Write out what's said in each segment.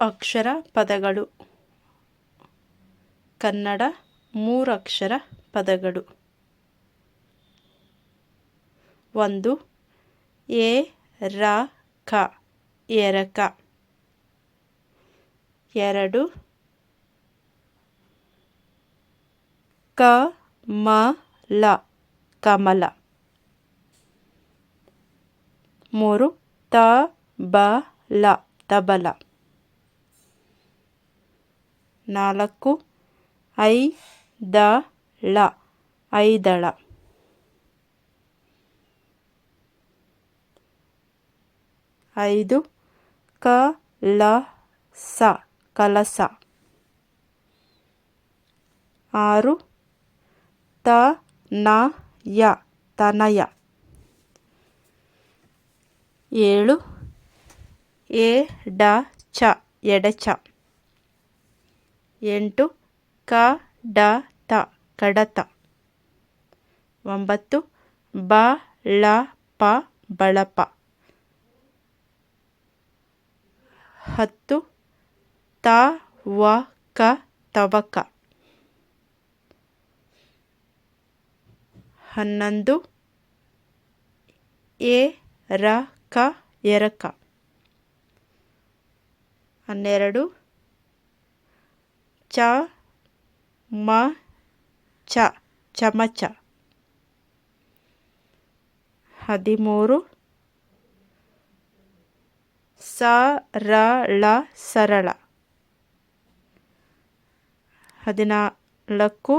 ಅಕ್ಷರ ಪದಗಳು. ಕನ್ನಡ ಮೂರಕ್ಷರ ಪದಗಳು. ಒಂದು, ಎ, ರ, ಕ, ಎರಕ. ಎರಡು, ಕ, ಮ, ಲ, ಕಮಲ. ಮೂರು, ತ, ಬ, ಲ, ತಬಲ. ನಾಲ್ಕು ಐ ದ ಳ ಐದಳ. ಐದು ಕ ಲ ಸ ಕಲಸ. ಆರು ತ ನ ಯ ತನಯ. ಏಳು ಎ ಡ ಚ ಎಡಚ. ಎಂಟು, ಕ, ಡ, ತ, ಕಡತ. ಒಂಬತ್ತು, ಬ, ಳ, ಪ, ಬಳಪ. ಹತ್ತು, ತ, ವ, ಕ, ತವಕ. ಹನ್ನೊಂದು, ಎ, ರ, ಕ, ಎರಕ. ಹನ್ನೆರಡು ಚ ಮ ಚ ಚಮಚ ಹದಿಮೂರು. ಸರಳ ಸರಳ. ಹದಿನಾಲ್ಕು.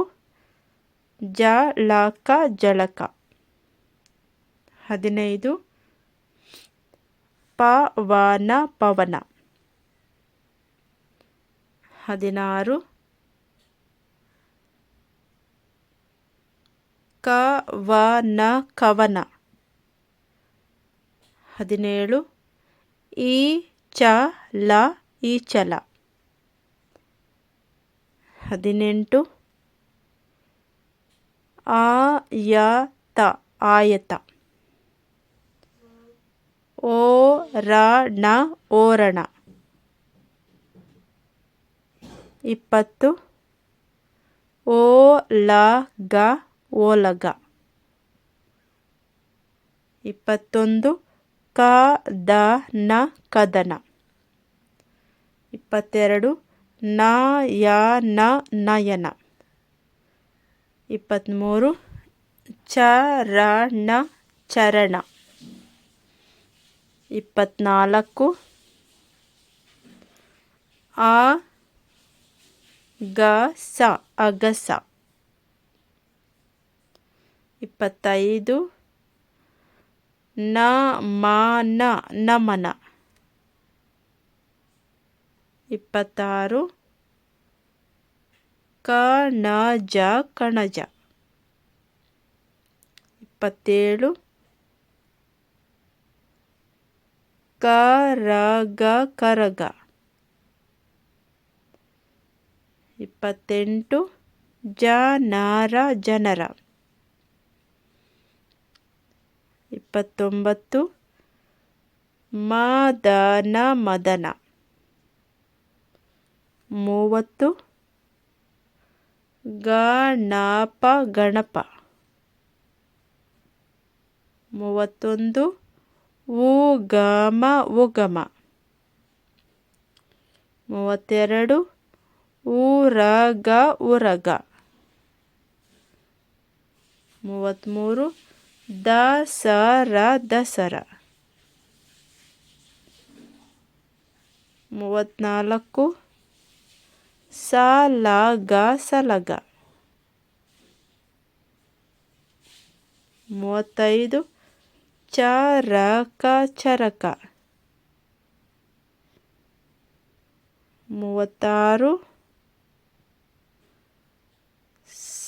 ಜಳಕ ಜಳಕ. ಹದಿನೈದು. ಪವನ ಪವನ. ಹದಿನಾರು. ಕವನ ಕವನ. ಹದಿನೇಳು. ಈ ಚಲ ಈ ಚಲ. ಹದಿನೆಂಟು. ಆಯತ. ಆಯತ ಓರಣ ಓರಣ. ಇಪ್ಪತ್ತು ಓಲಗ ಓಲಗ ಇಪ್ಪತ್ತೊಂದು ಕದನ ಕದನ ಇಪ್ಪತ್ತೆರಡು ನಯನ ನಯನ ಇಪ್ಪತ್ತ್ಮೂರು ಚರಣ ಚರಣ ಇಪ್ಪತ್ತ್ನಾಲ್ಕು ಆಗಸ ಅಗಸ. ಇಪ್ಪತ್ತೈದು. ನ ನಮನ ನಮನ. ಇಪ್ಪತ್ತಾರು. ಕಣಜ ಕಣಜ. ಇಪ್ಪತ್ತೇಳು. ಕರಗ ಕರಗ. ಇಪ್ಪತ್ತೆಂಟು ಜನಾರ ಜನರ ಇಪ್ಪತ್ತೊಂಬತ್ತು ಮದನ ಮದನ ಮೂವತ್ತು ಗಣಪ ಗಣಪ ಮೂವತ್ತೊಂದು ಉಗಮ ಉಗಮ ಮೂವತ್ತೆರಡು ಊರಗ ಉರಗ ಮೂವತ್ತ್ಮೂರು ದಸರ ದಸರ. ಮೂವತ್ತ್ನಾಲ್ಕು ಸಲಗ ಸಲಗ. ಮೂವತ್ತೈದು ಚರಕ ಚರಕ. ಮೂವತ್ತಾರು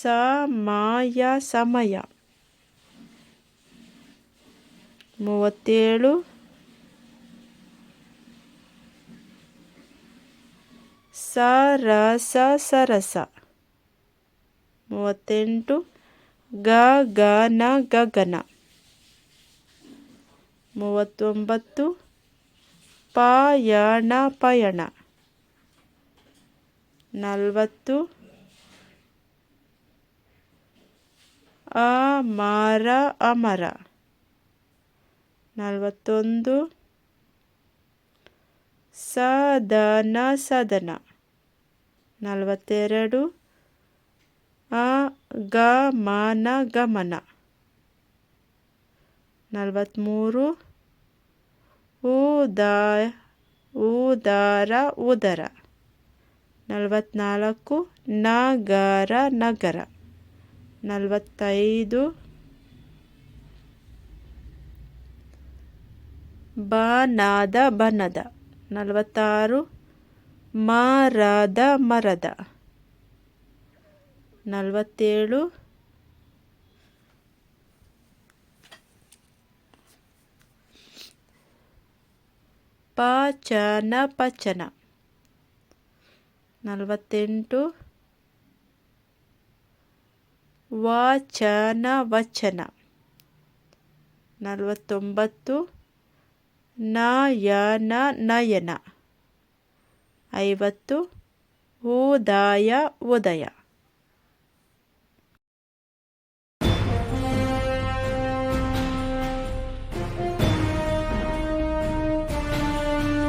ಸಮಯ ಸಮಯ. ಮೂವತ್ತೇಳು. ಸರಸ ಸರಸ. ಮೂವತ್ತೆಂಟು. ಗಗನ ಗಗನ ಮೂವತ್ತೊಂಬತ್ತು. ಪಯಣ ಪಯಣ. ನಲವತ್ತು. ಅಮರ ಅಮರ. ನಲವತ್ತೊಂದು. ಸದನ ಸದನ. ನಲವತ್ತೆರಡು. ಅಗಮನ ಗಮನ ನಲವತ್ತ್ಮೂರು ಉದಾ ಉದಾರ, ಉದರ. ನಲವತ್ತ್ನಾಲ್ಕು ನಗರ ನಗರ. ನಲವತ್ತೈದು. ಬನದ ಬನದ ನಲವತ್ತಾರು. ಮರದ ಮರದ ನಲವತ್ತೇಳು. ಪಚನ ಪಚನ ನಲವತ್ತೆಂಟು. ವಚನ ವಚನ. ನಲವತ್ತೊಂಬತ್ತು. ನಯನ ನಯನ. ಐವತ್ತು. ಉದಯ ಉದಯ